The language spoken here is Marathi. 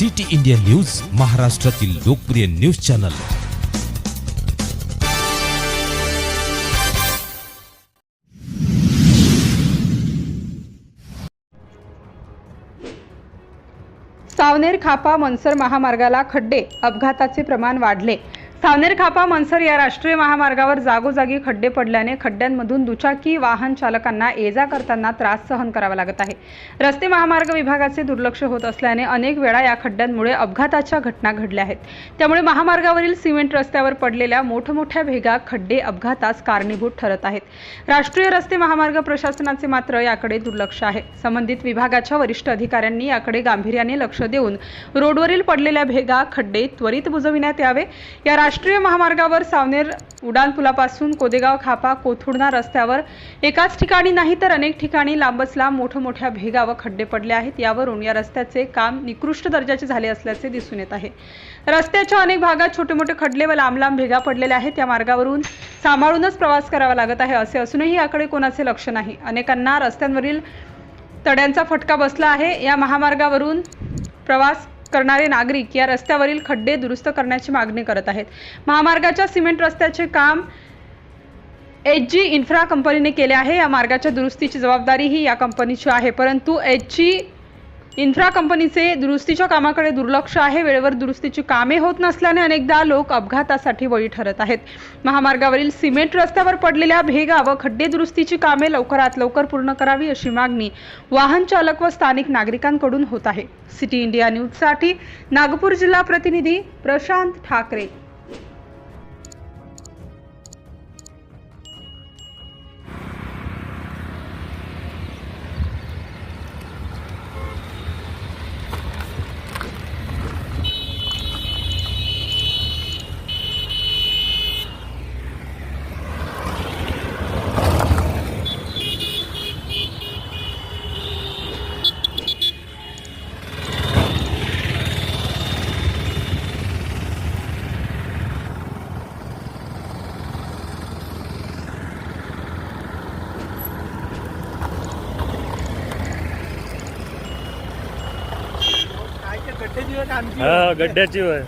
सिटी इंडिया न्यूज महाराष्ट्रातील लोकप्रिय न्यूज चॅनल. सावनेर खापा मनसर महामार्गाला खड्डे अपघाताचे प्रमाण वाढले. थानेर खापा मनसर या राष्ट्रीय महामार्गावर जागोजागी खड्डे पडल्याने खड्ड्यांमधून दुचाकी वाहन चालकांना ये जा करताना त्रास सहन करावा लागत आहे. रस्ते महामार्ग विभागाचे दुर्लक्ष होत असल्याने अनेक वेळा या खड्ड्यांमुळे अपघाताच्या घटना घडल्या आहेत. त्यामुळे महामार्गावरील सिमेंट रस्त्यावर पडलेल्या मोठमोठ्या भेगा खड्डे अपघातास कारणीभूत ठरत आहेत. राष्ट्रीय रस्ते महामार्ग प्रशासनाचे मात्र याकडे दुर्लक्ष आहे. संबंधित विभागाच्या वरिष्ठ अधिकाऱ्यांनी याकडे गांभीर्याने लक्ष देऊन रोडवरील पडलेल्या भेगा खड्डे त्वरित बुजविण्यात यावे. या राष्ट्रीय महामार्गावर सावनेर उडान पुलापासून कोदेगाव खापा कोथुडना रस्त्यावर एकाच ठिकाणी नाही तर अनेक ठिकाणी लांबच लांब मोठमोठ्या भेगा व खड्डे पडले आहेत. यावरून या रस्त्याचे काम निकृष्ट दर्जाचे झाले असल्याचे दिसून येत आहे. रस्त्याच्या अनेक भागात छोटे मोठे खड्डे व लांब लांब भेगा पडलेल्या आहेत. या मार्गावरून सांभाळूनच प्रवास करावा लागत आहे असे असूनही याकडे कोणाचे लक्ष नाही. अनेकांना रस्त्यांवरील तड्यांचा फटका बसला आहे. या महामार्गावरून प्रवास करणारे नागरिक या रस्त्यावरील खड्डे दुरुस्त करण्याची मागणी करत आहेत. महामार्गाच्या सिमेंट रस्त्याचे काम एच जी इन्फ्रा कंपनीने केले आहे. या मार्गाच्या दुरुस्तीची जबाबदारी ही या कंपनीची आहे. परंतु एच जी इन्फ्रा कंपनीचे दुरुस्तीच्या कामाकडे दुर्लक्ष आहे. वेळेवर दुरुस्तीची कामे होत नसल्याने अनेकदा लोक अपघातासाठी बळी ठरत आहेत. महामार्गावरील सिमेंट रस्त्यावर पडलेल्या भेगा व खड्डे दुरुस्तीची कामे लवकरात लवकर पूर्ण करावी अशी मागणी वाहन चालक व स्थानिक नागरिकांकडून होत आहे. सिटी इंडिया न्यूजसाठी नागपूर जिल्हा प्रतिनिधी प्रशांत ठाकरे. गड्ड्याची वय.